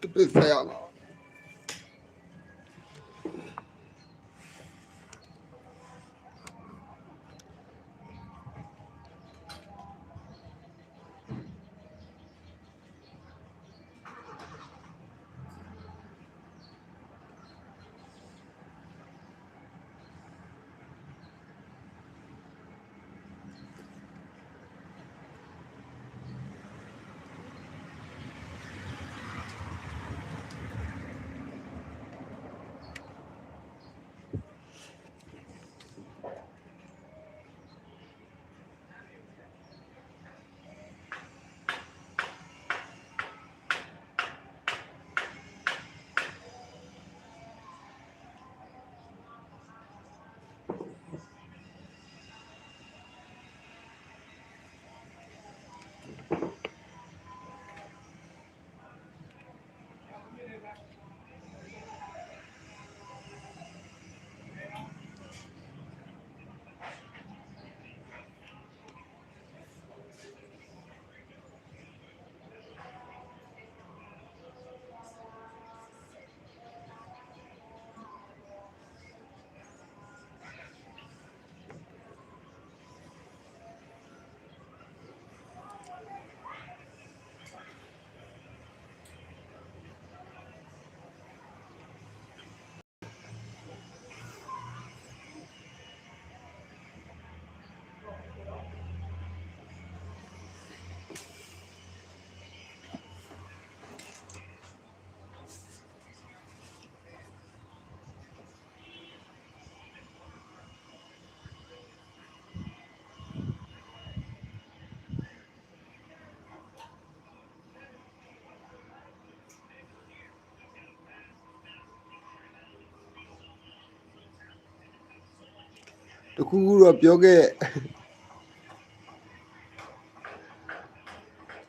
တပည့်ဆက်ရမှာ တခုခုတော့ပြောခဲ့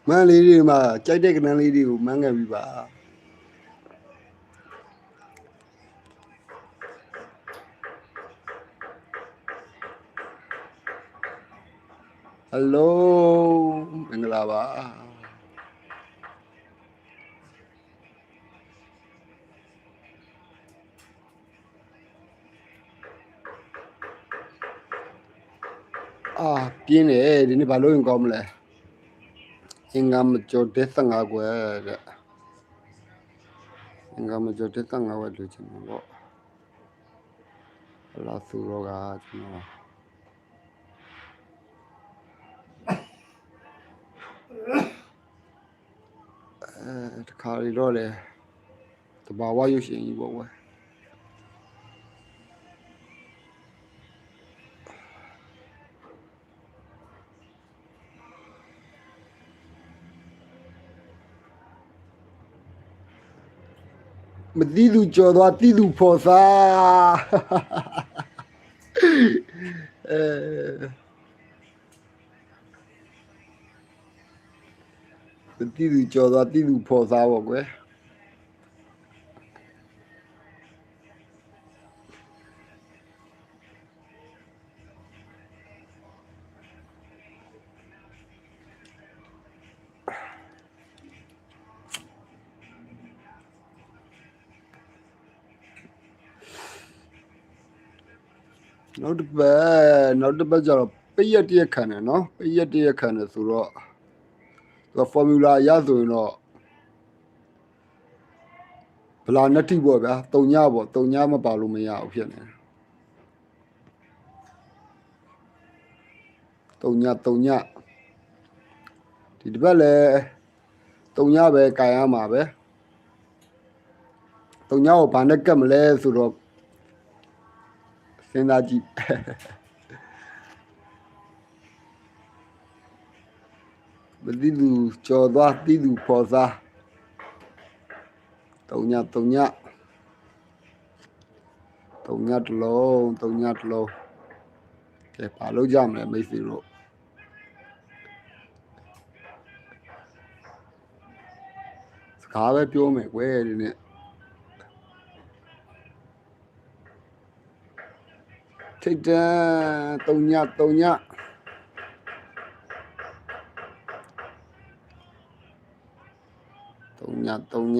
မန်းလေးတွေမှာကြိုက်တဲ့ကနန်းလေးတွေကိုမန်းခဲ့ပြီပါဟယ်လိုမင်္ဂလာပါ ပြင်းတယ်ဒီနေ့ဘာလို့ရင်ကောင်းမလဲအင်္ဂါမကျော်တဲ့15ကွယ်တဲ့အင်္ဂါမကျော်တဲ့15ကွယ်လို့ချင်မှာပေါ့ဟလာသူရောကကျွန်တော်အဲတခါရီတော့လေတဘာဝရုပ်ရှင်ကြီးပေါ့ကွယ် မသိသူကြော်သွားသိသူဖော်စားအဲမသိသူကြော်သွားသိသူဖော်စားပေါ့ကွယ် နောက်တစ်ပတ်နောက်တစ်ပတ်ကျတော့ပိတ်ရက်တရက်ခံတယ်နော်ပိတ်ရက်တရက်ခံတယ်ဆိုတော့သူက formula အရဆိုရင်တော့ဗလာနက်တိပေါ့ဗျာတုံညပေါ့တုံညမပါလို့မရဘူးဖြစ်နေတယ်တုံညတုံညဒီတစ်ပတ်လဲတုံညပဲကာရမှာပဲတုံညကိုဘာနဲ့ကတ်မလဲဆိုတော့ စဉ်းစားကြည့်မသိသူကြော်သွားသိသူဖော်စားတုံညတုံညတုံညတစ်လုံးတုံညတစ်လုံးကဲဘာလုပ်ကြမလဲမိတ်ဆွေတို့စကားပဲပြောမယ်ကွယ်ဒီနေ့ ထိတ်တန်းတုံညတုံညတုံညတုံည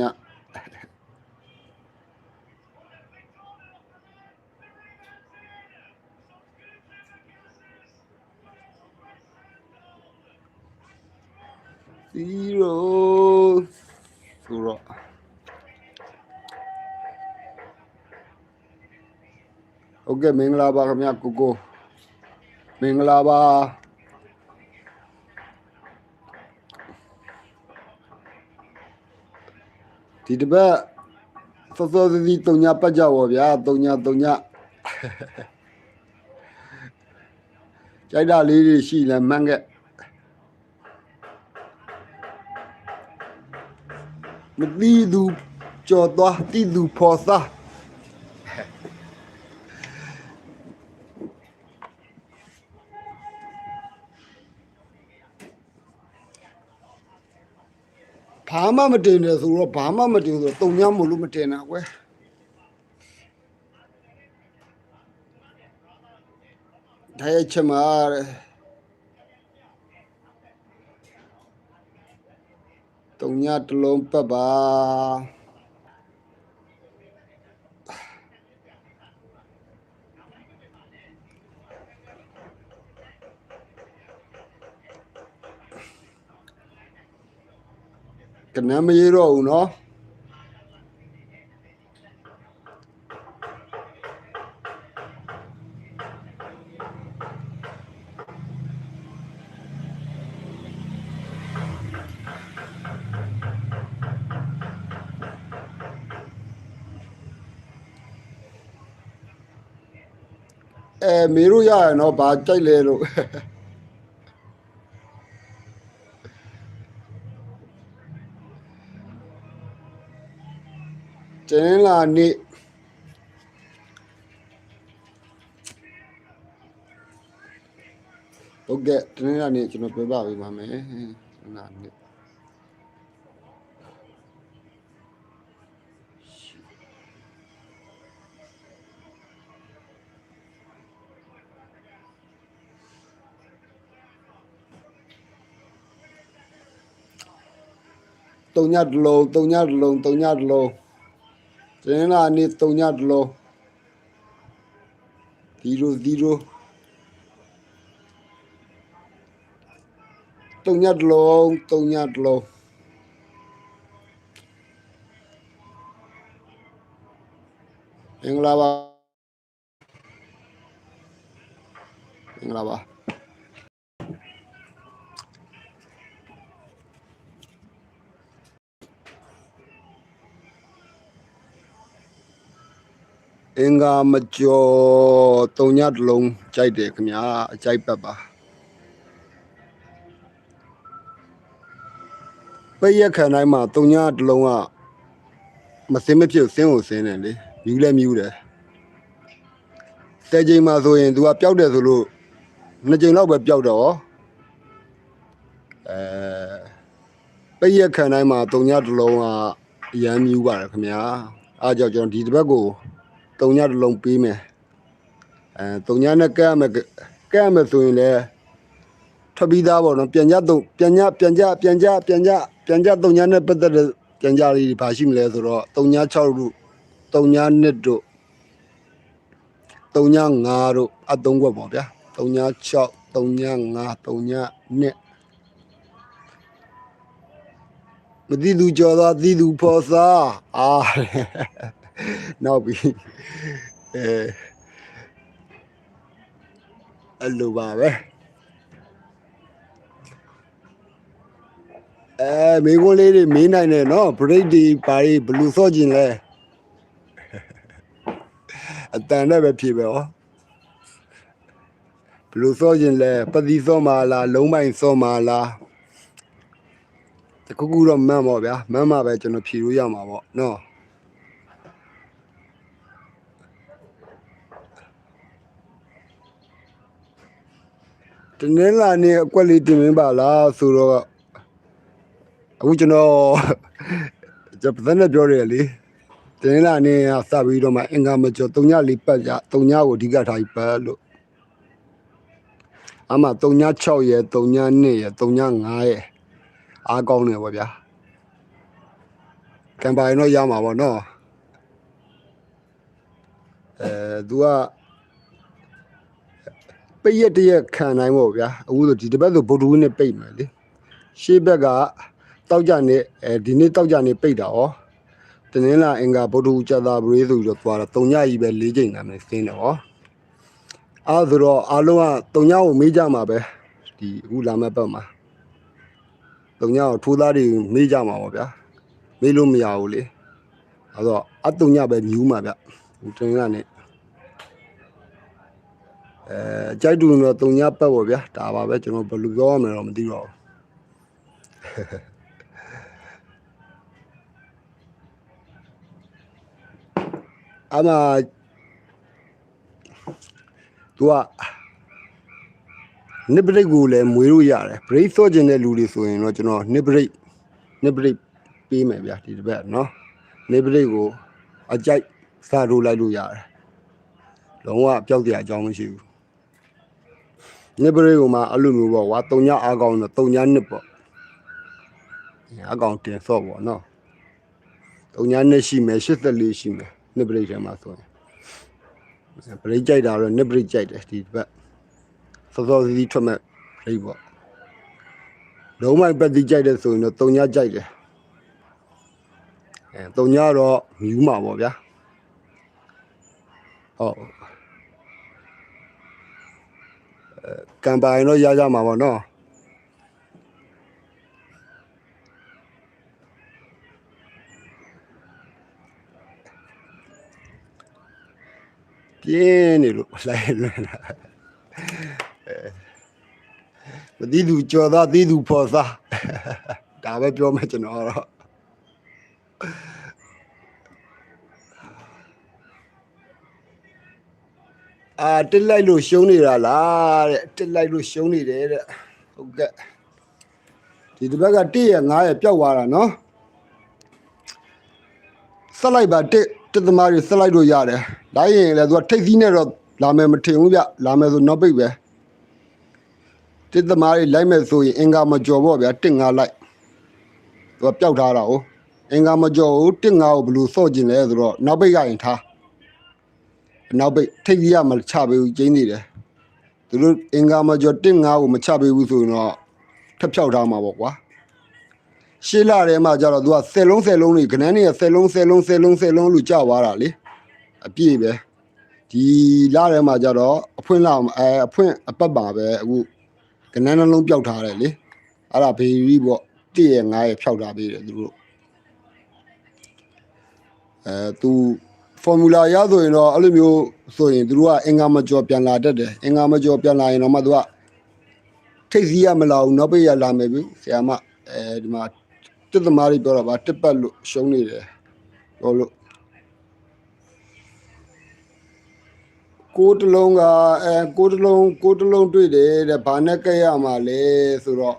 ဟုတ်ကဲ့မင်္ဂလာပါခင်ဗျာကိုကိုမင်္ဂလာပါဒီတစ်ပတ်စောစောစီစီတုံညာပတ်ကြပါဗျာတုံညာတုံညာကြိုက်တာလေးတွေရှိလဲမှန်းခဲ့မတိသူကြော်သွားတိသူဖော်စား ဘာမှမတင်တယ်ဆိုတော့ဘာမှမတင်ဆိုတော့တုံညာမလို့မတင်တာကွယ်ဒါရဲ့ချက်မှာတဲ့တုံညာတစ်လုံးပတ်ပါ ကနမ်းမရတော့ဘူးเนาะအဲမေတို့ရရနော်ဘာကြိုက်လဲလို့ ကျင်းလာနေ့ဟုတ်ကဲ့ကျင်းလာနေ့ကျွန်တော်ပြပပေးပါမယ်ကျင်းလာနေ့တုံညတ စ်လုံးတုံညတစ်လုံးတုံညတစ်လုံးကျင်းလာနေ့တုံညတစ်လုံး0 0တုံညတစ်လုံးတုံညတစ်လုံးမင်္ဂလာပါမင်္ဂလာပါ အင်္ဂါမကျော်တုံညတစ်လုံးကြိုက်တယ်ခင်ဗျာအကြိုက်ပတ်ပါပိတ်ရက်ခံတိုင်းမှာတုံညတစ်လုံးကမစင်းမဖြစ်စင်းကိုစင်းတယ်လေမြူးလဲမြူးတယ်တဲချိန်မှာဆိုရင် तू ကပျောက်တယ်ဆိုလို့နှစ်ချိန်လောက်ပဲပျောက်တော့အဲပိတ်ရက်ခံတိုင်းမှာတုံညတစ်လုံးကအရန်မြူးပါတယ်ခင်ဗျာအားကြောင့်ကျွန်တော်ဒီတစ်ပတ်ကို တုံညတစ်လုံးပေးမယ်အဲတုံညနဲ့ကဲရမယ်ကဲရမယ်ဆိုရင်လည်းထွက်ပြီးသားပေါ့နော်ပြန်ကြတုံပြန်ကြပြန်ကြပြန်ကြပြန်ကြပြန်ကြတုံညနဲ့ပတ်သက်တဲ့ပြန်ကြလေးတွေဘာရှိမလဲဆိုတော့တုံည6တို့တုံည1တို့တုံည5တို့အသုံးခွက်ပေါ့ဗျာတုံည6တုံည5တုံည1မသိသူကြော်သွားသိသူဖော်စားအာ နောက်ပြီအဲအဲ့လိုပါပဲအဲမိကုန်းလေးတွေမေးနိုင်တယ်နော်ဘရိတ်ဒီပါရီဘလူးစော့ကျင်လဲအတန်နဲ့ပဲဖြေပဲဟောဘလူးစော့ကျင်လဲပတိစော့မာလားလုံးပိုင်စော့မာလားတခုခုတော့မှန်ပါဗျာမှန်မှာပဲကျွန်တော်ဖြေလို့ရမှာပေါ့နော် တနင်္လာနေ့အကွက်လေးတင်မင်းပါလားဆိုတော့အခုကျွန်တော်ကျွန်တော်ပြန်ပြောရတယ်လေတနင်္လာနေ့ကစပြီးတော့မှအင်္ဂါမကျော်၃ညလေးပတ်ကြ၃ညကိုအဓိကထားပြီးပတ်လို့အမှ3ည6ရဲ့3ည2ရဲ့3ည5ရဲ့အားကောင်းတယ်ဗောဗျာကံပါရင်တော့ရမှာဗောနော်အဲ तू က ပိတ်ရက်တရက်ခံနိုင်ပေါ့ဗျာအခုဆိုဒီတစ်ပတ်ဆိုဗုဒ္ဓဝင်းနဲ့ပိတ်မယ်လေရှေ့ဘက်ကတောက်ကြနေအဲဒီနေ့တောက်ကြနေပိတ်တာဩတနင်္လာအင်္ဂါဗုဒ္ဓဟူးကျသာပရိဆိုပြီးတော့သွားတာ၃ညကြီးပဲ၄ချိန်နာမည်စင်းတယ်ဩအားဆိုတော့အားလုံးက၃ညကိုမေးကြမှာပဲဒီအခုလာမဲ့ပတ်မှာ၃ညကိုထိုးသားတွေမေးကြမှာပေါ့ဗျာမေးလို့မရဘူးလေအဲ့တော့အ၃ညပဲမြူးမှာဗျဟိုတနင်္လာနေ့ အဲကြိုက်တူတော့၃ညပတ်ပေါ့ဗျာဒါပါပဲကျွန်တော်ဘယ်လိုပြောရမလဲတော့မသိတော့ဘူးအမ तू ကနစ်ဘရိတ်ကိုလည်းမွေးလို့ရတယ်ဘရိတ်စော့ကျင်တဲ့လူတွေဆိုရင်တော့ကျွန်တော်နစ်ဘရိတ်နစ်ဘရိတ်ပေးမယ်ဗျာဒီတစ်ပတ်နော်နစ်ဘရိတ်ကိုအကြိုက်စားလို့လိုက်လို့ရတယ်လုံးဝပျောက်တဲ့အကြောင်းမရှိဘူး နစ်ဘရိတ်ကိုမှအဲ့လိုမျိုးပေါ့ကွာတုံညအားကောင်းတော့တုံညနစ်ပေါ့အကောင်တင်စော့ပေါ့နော်တုံညနစ်ရှိမယ်84ရှိမယ်နစ်ဘရိတ်ထဲမှာဆိုရင်ဘရိတ်ကြိုက်တာတော့နစ်ဘရိတ်ကြိုက်တယ်ဒီဘက်စောစောစီးစီးထွက်မဲ့ဘရိတ်ပေါ့လုံးမိုက်ပတ်တိကြိုက်တယ်ဆိုရင်တော့တုံညကြိုက်တယ်အဲတုံညတော့မြူးမှာပေါ့ဗျာဟုတ်အဲ ကံပိုင်တော့ရကြမှာပေါ့နော်ပြင်းနေလို့လိုက်လွန်းတာအဲမသိသူကြော်သားသိသူဖော်သားဒါပဲပြောမယ်ကျွန်တော်တော့ အာတစ်လိုက်လို့ရှုံးနေတာလားတဲ့တစ်လိုက်လို့ရှုံးနေတယ်တဲ့ဟုတ်ကဲ့ဒီတစ်ဘက်က1ရ9ရပျောက်သွားတာနော်ဆက်လိုက်ပါတစ်တစ်သမားတွေဆက်လိုက်လို့ရတယ်လိုက်ရင်လည်းသူကထိတ်သီးနဲ့တော့လာမယ်မထင်ဘူးဗျလာမယ်ဆိုနောက်ပိတ်ပဲတစ်သမားတွေလိုက်မယ်ဆိုရင်အင်္ဂါမကြော်ပေါ့ဗျတစ်ငါလိုက်သူကပျောက်ထားတာ哦အင်္ဂါမကြော်ကိုတစ်ငါကိုဘယ်လိုစော့ကျင်လဲဆိုတော့နောက်ပိတ်ရရင်ထား နောက်ပိတ်ထိတ်သီးရမချပေးဘူးကျင်းနေတယ်သူတို့အင်္ဂါမကြော်တစ်ငါကိုမချပေးဘူးဆိုရင်တော့ထပ်ဖြောက်ထားမှာပေါ့ကွာရှေ့လာထဲမှာကျတော့ तू ကဆယ်လုံးဆယ်လုံးတွေခဏနေဆယ်လုံးဆယ်လုံးဆယ်လုံးဆယ်လုံးလို့ကြာသွားတာလေအပြည့်ပဲဒီလာထဲမှာကျတော့အဖွင့်လာအဲအဖွင့်အပတ်ပါပဲအခုခဏနှလုံးပျောက်ထားတယ်လေအဲ့ဒါဘေရီပေါ့တည့်ရငါးရဖြောက်ထားပေးတယ်သူတို့အဲသူ formula ရဆိုရင်တော့အဲ့လိုမျိုးဆိုရင်သူတို့ကအင်္ဂါမကျော်ပြန်လာတတ်တယ်အင်္ဂါမကျော်ပြန်လာရင်တော့မှသူကထိတ်စီးရမလာဘူးနောက်ပိတ်ရလာမယ်ပြီဆရာမအဲဒီမှာတစ်သမားတွေပြောတာပါတစ်ပတ်လို့ရှုံးနေတယ်ပြောလို့ကိုယ်တလုံးကအဲကိုယ်တလုံးကိုယ်တလုံးတွေ့တယ်တဲ့ဘာနဲ့ကဲ့ရမှာလဲဆိုတော့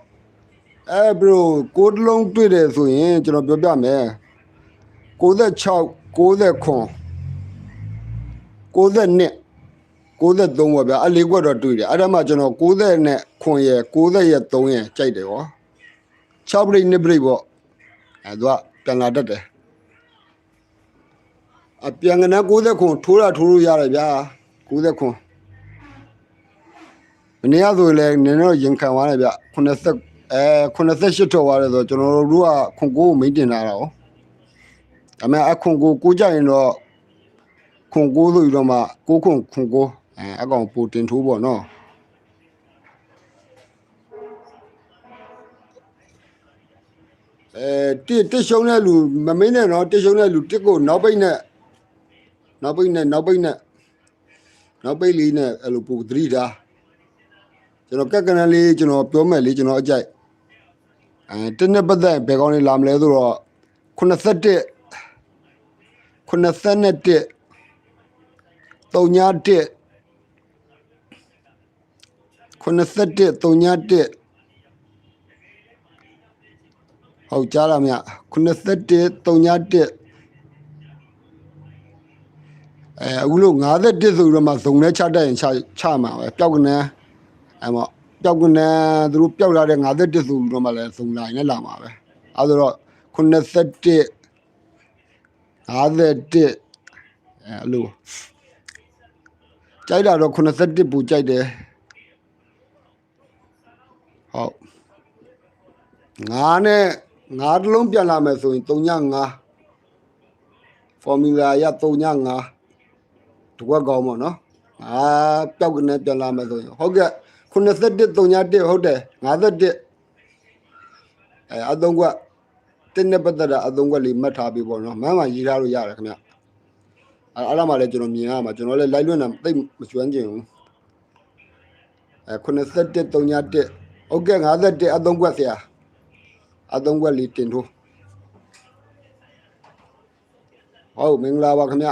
အဲဘရိုကိုယ်တလုံးတွေ့တယ်ဆိုရင်ကျွန်တော်ပြောပြမယ်96 99 92 93ပေါ့ဗျာအလေးကွက်တော့တွေ့တယ်အဲ့ဒါမှကျွန်တော်90နဲ့ခွန်ရယ်90ရယ်3ရယ်ကြိုက်တယ်ဟော6ပြိနှစ်ပြိပေါ့အဲသူကပြန်လာတတ်တယ်အပြန်ကန60ခွန်ထိုးတာထိုးလို့ရတယ်ဗျာ60ခွန်မနေ့ကဆိုရင်လည်းနည်းတော့ရင်ခံသွားတယ်ဗျ80အဲ88ထော်သွားတယ်ဆိုတော့ကျွန်တော်တို့ကခွန်ကိုကိုမိတ်တင်လာတာ哦ဒါပေမဲ့အခွန်ကိုကိုကြရင်တော့ ခွန်ကိုဆိုပြီးတော့မှကိုခွန်ခွန်ကိုအဲအကောင်ပိုတင်ထိုးပေါ့နော်အဲတစ်တစ်ရှုံးတဲ့လူမမင်းနဲ့တော့တစ်ရှုံးတဲ့လူတစ်ကိုနောက်ပိတ်နဲ့နောက်ပိတ်နဲ့နောက်ပိတ်နဲ့နောက်ပိတ်လေးနဲ့အဲ့လိုပူသတိထားကျွန်တော်ကက်ကနလေးကျွန်တော်ပြောမယ်လေးကျွန်တော်အကြိုက်အဲတစ်နှစ်ပတ်သက်ဘယ်ကောင်းလေးလာမလဲဆိုတော့81 81 31 81 31ဟုတ်ကြားလားမြ81 31အဲအခုလို့51ဆိုပြီးတော့မှဇုံနဲ့ချတတ်ရင်ချချမှာပဲပျောက်ကနေအဲမော့ပျောက်ကနေသူတို့ပျောက်လာတဲ့51ဆိုပြီးတော့မှလည်းဇုံလာရင်လည်းလာမှာပဲအဲဆိုတော့81 51အဲအဲ့လို ကြိုက်တာတော့81ပူကြိုက်တယ်ဟုတ်ငါးနဲ့ငါးတစ်လုံးပြန်လာမယ်ဆိုရင်35 formula ရ35တကွက်ကောင်းပေါ့နော်ငါပျောက်ကနေပြန်လာမယ်ဆိုရင်ဟုတ်ကဲ့81 31ဟုတ်တယ်51အဲအသုံးကွက်တင်းနဲ့ပတ်သက်တာအသုံးကွက်လေးမှတ်ထားပြီးပေါ့နော်မမ်းမှရေးထားလို့ရတယ်ခင်ဗျ အဲအဲ့ဒါမှလည်းကျွန်တော်မြင်ရမှာကျွန်တော်လည်းလိုက်လွင့်တာတိတ်မကျွမ်းကျင်ဘူးအဲ81 31ဟုတ်ကဲ့51အသုံးကွက်ဆရာအသုံးကွက်လေးတင်ထိုးဟုတ်မင်္ဂလာပါခင်ဗျ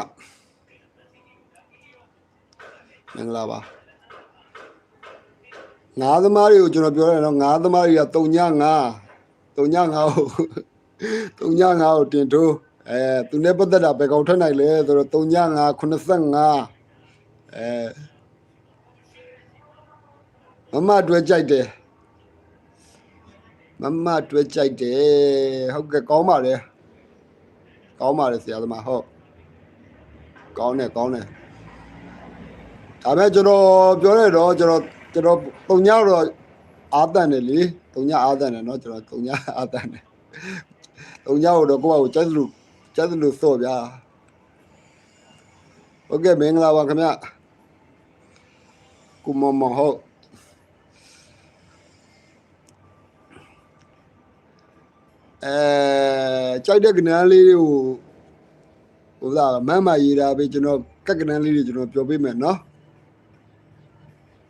မင်္ဂလာပါငါးသမားတွေကိုကျွန်တော်ပြောရတော့ငါးသမားတွေက3ည5 3ည5ကို3ည5ကိုတင်ထိုး အဲသူနဲ့ပတ်သက်တာဘယ်ကောင်ထွက်နိုင်လဲဆိုတော့3ည5 85အဲမမတွေ့ကြိုက်တယ်မမတွေ့ကြိုက်တယ်ဟုတ်ကဲ့ကောင်းပါလေကောင်းပါလေဆရာသမားဟုတ်ကောင်းတယ်ကောင်းတယ်ဒါပေမဲ့ကျွန်တော်ပြောရတော့ကျွန်တော်ကျွန်တော်ပုံညတော့အာတန်တယ်လေပုံညအာတန်တယ်เนาะကျွန်တော်ပုံညအာတန်တယ်ပုံညတော့ကိုယ့်အကိုကျက်စလို့ ကျသလိုစော့ဗျာဟုတ်ကဲ့မင်္ဂလာပါခင်ဗျကုမမဟုတ်အဲကြိုက်တဲ့ကနန်းလေးတွေကိုဟိုလားမမ်းမရေးတာပဲကျွန်တော်ကက်ကနန်းလေးတွေကျွန်တော်ပြောပေးမယ်နော်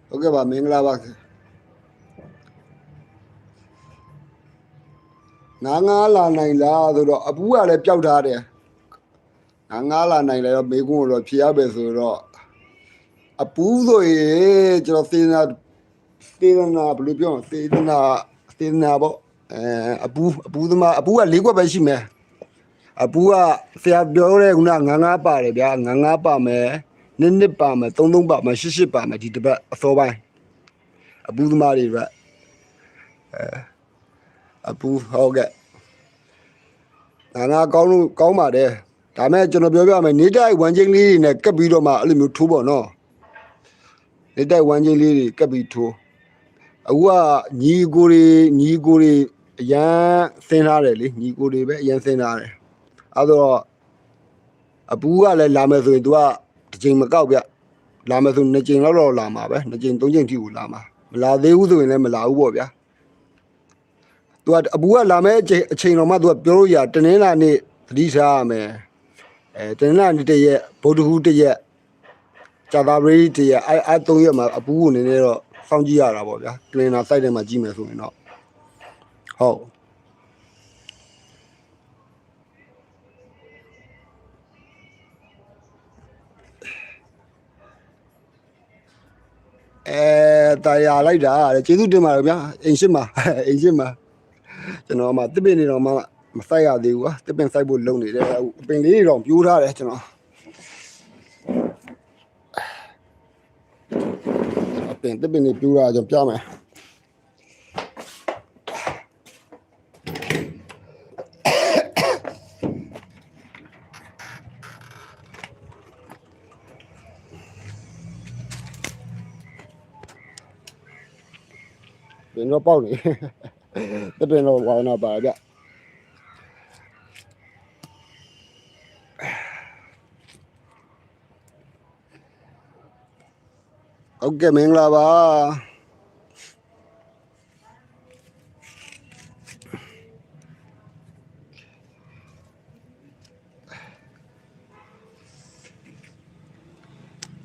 ဟုတ်ကဲ့ပါမင်္ဂလာပါ ငါငါလာနိုင်လားဆိုတော့အပူကလည်းပျောက်ထားတယ်ငါငါလာနိုင်လဲတော့မေကွန်းကိုတော့ဖြေရပဲဆိုတော့အပူဆိုရင်ကျွန်တော်စေနာစေနာဘယ်လိုပြောစေနာစေနာပေါ့အဲအပူအပူသမားအပူက၄ခွက်ပဲရှိမယ်အပူကဆရာပြောတဲ့ခုနငါငါပါတယ်ဗျာငါငါပါမယ်နစ်နစ်ပါမယ်သုံးသုံးပါမယ်ရှစ်ရှစ်ပါမယ်ဒီတစ်ပတ်အစောပိုင်းအပူသမားတွေအတွက်အဲ အပူဟုတ်ကဲ့ငါငါကောင်းလို့ကောင်းပါတယ်ဒါမဲ့ကျွန်တော်ပြောပြမယ်နေတိုက်ဝမ်ချင်းလေးတွေနဲ့ကပ်ပြီးတော့မှအဲ့လိုမျိုးထိုးပေါ့နော်နေတိုက်ဝမ်ချင်းလေးတွေကပ်ပြီးထိုးအခုကညီကိုတွေညီကိုတွေအရန်ဆင်းထားတယ်လေညီကိုတွေပဲအရန်ဆင်းထားတယ်အဲ့တော့အပူကလည်းလာမယ်ဆိုရင် तू ကတစ်ချိန်မကောက်ဗျလာမယ်ဆိုနှစ်ချိန်လောက်တော့လာမှာပဲနှစ်ချိန်သုံးချိန်ထိကိုလာမှာမလာသေးဘူးဆိုရင်လည်းမလာဘူးပေါ့ဗျာ तू ကအပူကလာမဲ့အချိန်အချိန်တော့မှ तू ကပြောလို့ရတနင်္လာနေ့သတိထားရမယ်အဲတနင်္လာနေ့တစ်ရက်ဗုဒ္ဓဟူးတစ်ရက်ကြာသာပရိတစ်ရက်အဲအဲသုံးရက်မှာအပူကိုနည်းနည်းတော့စောင့်ကြည့်ရတာပေါ့ဗျာကလင်နာစိုက်ထဲမှာကြည့်မယ်ဆိုရင်တော့ဟုတ်အဲတာယာလိုက်တာတဲ့ကျေးဇူးတင်ပါတယ်ဗျာအိမ်ရှိမှာအိမ်ရှိမှာ ကျွန်တော်မှတစ်ပင်နေတော့မှမစိုက်ရသေးဘူးကွာတစ်ပင်စိုက်ဖို့လုံနေတယ်အခုအပင်လေးတွေတော့ပြိုးထားတယ်ကျွန်တော်အပင်တစ်ပင်တွေပြိုးထားကျွန်တော်ပြမယ်ပင်တော့ပေါက်နေ တစ်ပင်တော့ဝါနာပါဗျဟုတ်ကဲ့မင်္ဂလာပါ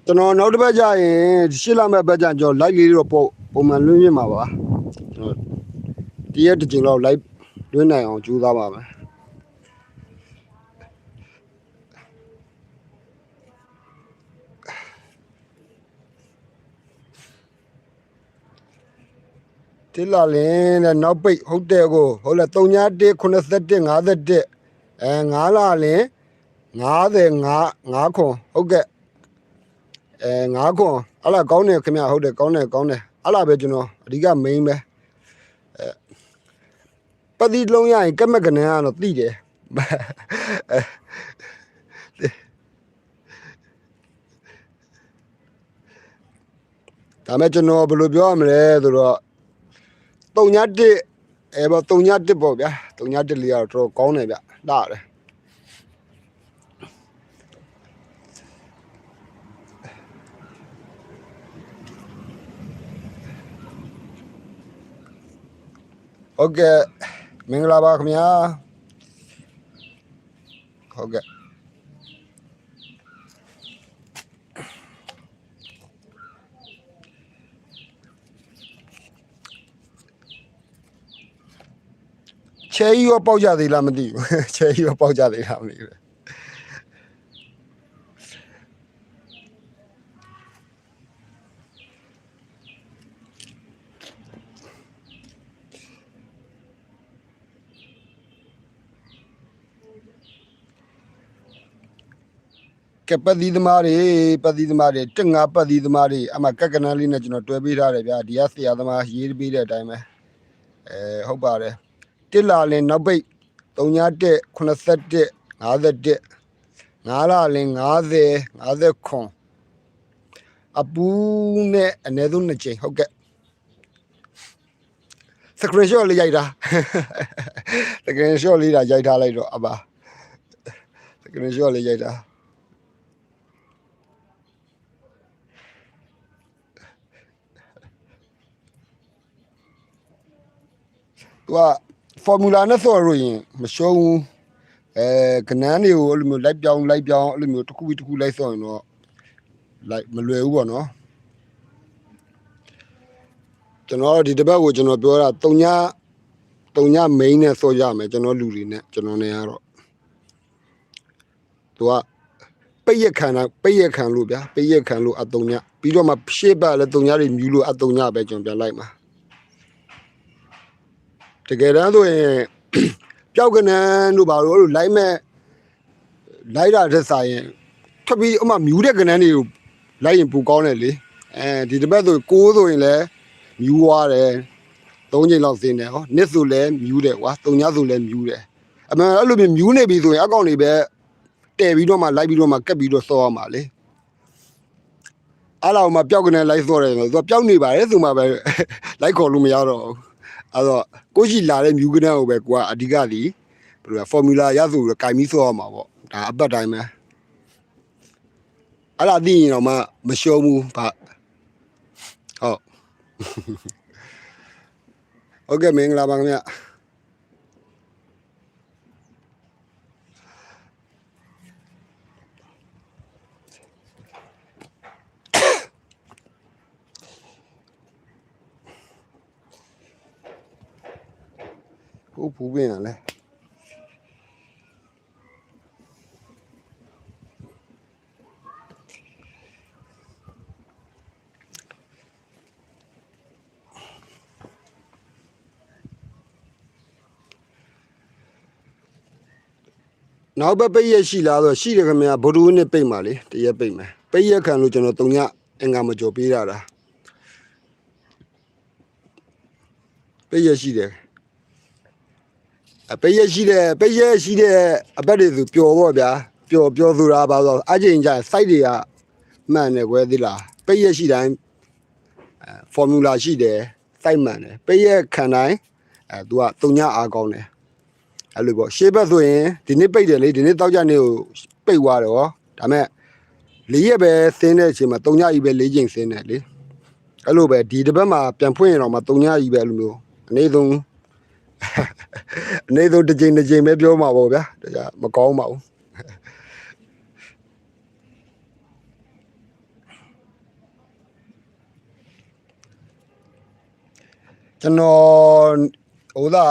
ကျွန်တော်နောက်တစ်ပတ်ကျရင်ရှင်းလာမဲ့ဘက်ကျရင်ကျွန်တော် live လေးတော့ပုံပုံမှန်လွှင့်ပြမှာပါကျွန်တော် တရက်တစ်ချိန်လောက် live လွှင့်နိုင်အောင်ကြိုးစားပါမယ်တိလာလင်းတဲ့နောက်ပိတ်ဟုတ်တယ်ကိုဟုတ်လား3ည1 81 51အဲ9လာလင်း55 5ခွန်ဟုတ်ကဲ့အဲ9ခွန်အဲ့လားကောင်းတယ်ခင်ဗျဟုတ်တယ်ကောင်းတယ်ကောင်းတယ်အဲ့လားပဲကျွန်တော်အဓိက main ပဲအဲ ပတိလုံးရရင်ကက်မက်ကနေကတော့တိတယ်ဒါမဲ့ကျွန်တော်ဘယ်လိုပြောရမလဲဆိုတော့တုံညတစ်အဲပေါ့3ည1ပေါ့ဗျာ3ည1လေးကတော့တော်တော်ကောင်းတယ်ဗျလှတယ်ဟုတ်ကဲ့ မင်္ဂလာပါခင်ဗျာဟုတ်ကဲ့ချဲကြီးရောပေါက်ကြသေးလားမသိဘူးချဲကြီးရောပေါက်ကြသေးလားမသိဘူး ကဲပတ်သီးသမားတွေပတ်သီးသမားတွေတက်ငါပတ်သီးသမားတွေအမှကက်ကနန်းလေးနဲ့ကျွန်တော်တွဲပေးထားတယ်ဗျာဒီကဆရာသမားရေးပေးတဲ့အတိုင်းပဲအဲဟုတ်ပါတယ်တစ်လာလင်နောက်ပိတ်31 81 51 9လာလင်90 50ခွန်အပူနဲ့အနည်းဆုံးနှစ်ချိန်ဟုတ်ကဲ့စကရင်ရှော့လေးရိုက်တာစကရင်ရှော့လေးတာရိုက်ထားလိုက်တော့အပါစကရင်ရှော့လေးရိုက်တာ သူကဖော်မူလာနဲ့ဆော်လို့ရင်မရှုံးဘူးအဲကနန်းတွေကိုအဲ့လိုမျိုးလိုက်ပြောင်းလိုက်ပြောင်းအဲ့လိုမျိုးတစ်ခုပြီးတစ်ခုလိုက်ဆော်ရင်တော့လိုက်မလွယ်ဘူးပေါ့နော်ကျွန်တော်ဒီတစ်ပတ်ကိုကျွန်တော်ပြောတာတုံညတုံည main နဲ့ဆော်ရမယ်ကျွန်တော်လူတွေနဲ့ကျွန်တော်နေရတော့သူကပိတ်ရက်ခံတာပိတ်ရက်ခံလို့ဗျာပိတ်ရက်ခံလို့အတုံညပြီးတော့မှရှေ့ပတ်လည်းတုံညတွေမြူလို့အတုံညပဲကျွန်တော်ပြန်လိုက်မှာ တကယ်တမ်းဆိုရင်ပျောက်ကနန်းတို့ဘာလို့လို့လိုက်မဲ့လိုက်တာတက်ဆိုင်ရင်ထွက်ပြီးအမှမြူးတဲ့ကနန်းတွေကိုလိုက်ရင်ပူကောင်းတယ်လေအဲဒီတစ်ပတ်ဆိုကိုးဆိုရင်လည်းမြူးသွားတယ်သုံးချိန်လောက်စင်းတယ်ဟောနှစ်ဆိုလည်းမြူးတယ်ကွာသုံးညဆိုလည်းမြူးတယ်အမှန်အဲ့လိုမျိုးမြူးနေပြီဆိုရင်အကောင်တွေပဲတဲပြီးတော့မှလိုက်ပြီးတော့မှကက်ပြီးတော့စောရမှာလေအဲ့လောက်မှပျောက်ကနန်းလိုက်စောတယ်ဆိုတော့သူကပျောက်နေပါတယ်ဆိုမှပဲလိုက်ခေါ်လို့မရတော့ဘူး အဲ့တော့ကိုရှိလာတဲ့မြူကနန်းကိုပဲကိုကအဓိကဒီဘယ်လိုလဲဖော်မူလာရဆိုတော့ကင်ပြီးဆော့ရမှာပေါ့ဒါအပတ်တိုင်းပဲအဲ့ဒါသိရင်တော့မှမရှုံးဘူးဗျဟုတ်โอเคမင်္ဂလာပါခင်ဗျ ဟုတ်ဘူးပင်ရလဲနောက်ဘက်ပိတ်ရက်ရှိလားဆိုရှိတယ်ခင်ဗျာဗုဒ္ဓဝင်းနဲ့ပိတ်ပါလေတရက်ပိတ်မယ်ပိတ်ရက်ခံလို့ကျွန်တော်တုံညအင်္ဂါမကြော်ပေးတာတာပိတ်ရက်ရှိတယ် အပိတ်ရရှိတဲ့ပိတ်ရရှိတဲ့အပတ်တွေဆိုပျော်ပေါ့ဗျာပျော်ပျော်ဆိုတာပါဆိုအချိန်ကျရင် site တွေကမှန်တယ်ကွယ်သီလားပိတ်ရရှိတိုင်းအဲ formula ရှိတယ် site မှန်တယ်ပိတ်ရခံတိုင်းအဲ तू ကတုံညအားကောင်းတယ်အဲ့လိုပေါ့ရှေ့ဘက်ဆိုရင်ဒီနေ့ပိတ်တယ်လေဒီနေ့တောက်ကြနေ့ကိုပိတ်သွားတယ်ဟောဒါမဲ့လေးရက်ပဲဆင်းတဲ့အချိန်မှာတုံညကြီးပဲလေးချိန်ဆင်းတယ်လေအဲ့လိုပဲဒီတစ်ပတ်မှာပြန်ဖွင့်ရင်တော့မှတုံညကြီးပဲအဲ့လိုမျိုးအနေဆုံး အနေဆုံးတစ်ချိန်တစ်ချိန်ပဲပြောမှာပေါ့ဗျာဒါကြမကောင်းပါဘူးကျွန်တော်ဟိုသာ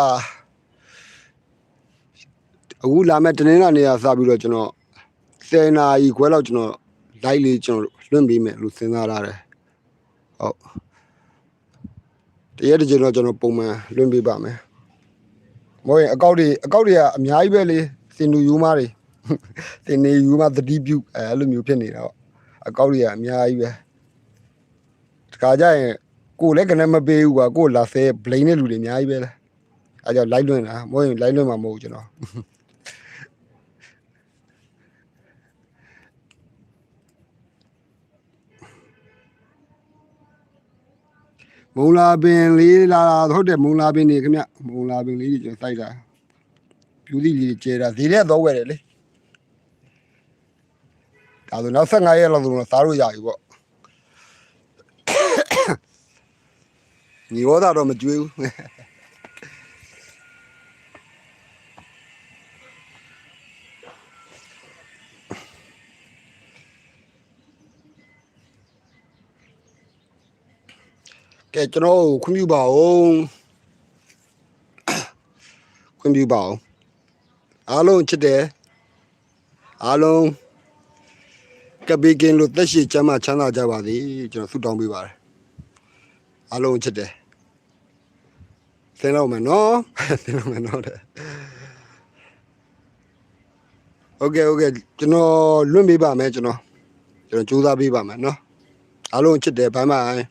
အခုလာမဲ့တနင်္လာနေ့ကစပြီးတော့ကျွန်တော်10နာရီခွဲလောက်ကျွန်တော်လိုက်လေးကျွန်တော်လွှင့်ပေးမယ်လို့စဉ်းစားထားတယ်ဟုတ်တရက်တစ်ချိန်တော့ကျွန်တော်ပုံမှန်လွှင့်ပေးပါမယ် မဟုတ်ရင်အကောက်တွေအကောက်တွေကအများကြီးပဲလေစင်နူယူမားတွေစင်နေယူမားသတိပြုအဲအဲ့လိုမျိုးဖြစ်နေတာပေါ့အကောက်တွေကအများကြီးပဲတခါကျရင်ကိုယ်လည်းကနေမပေးဘူးကွာကိုယ်လာဆဲဘလိန်တဲ့လူတွေအများကြီးပဲလေအဲကြောင့်လိုက်လွင်တာမဟုတ်ရင်လိုက်လွင်မှာမဟုတ်ဘူးကျွန်တော် မုံလာပင်လေးလာဟုတ်တယ်မုံလာပင်နေခင်ဗျမုံလာပင်လေးကြီးကျွန်တော်စိုက်တာပြူသီးလေးကျဲတာဈေးထဲတော့ဝယ်တယ်လေဒါဆိုနောက်15ရက်လောက်ဆိုတော့စားလို့ရပြီပေါ့ညီရောတာတော့မကြွေးဘူး ကဲကျွန်တော်တို့ခွင့်ပြုပါဦးခွင့်ပြုပါဦးအားလုံးချစ်တယ်အားလုံးကပ်ဘေးကင်းလို့တက်ရှိချမ်းသာချမ်းသာကြပါစေကျွန်တော်ဆုတောင်းပေးပါတယ်အားလုံးချစ်တယ်သင်တော့မယ်နော်သင်တော့မယ်နော်တဲ့โอเคโอเคကျွန်တော်လွတ်ပေးပါမယ်ကျွန်တော်ကျွန်တော်ကြိုးစားပေးပါမယ်နော်အားလုံးချစ်တယ်ဘိုင်းဘိုင်း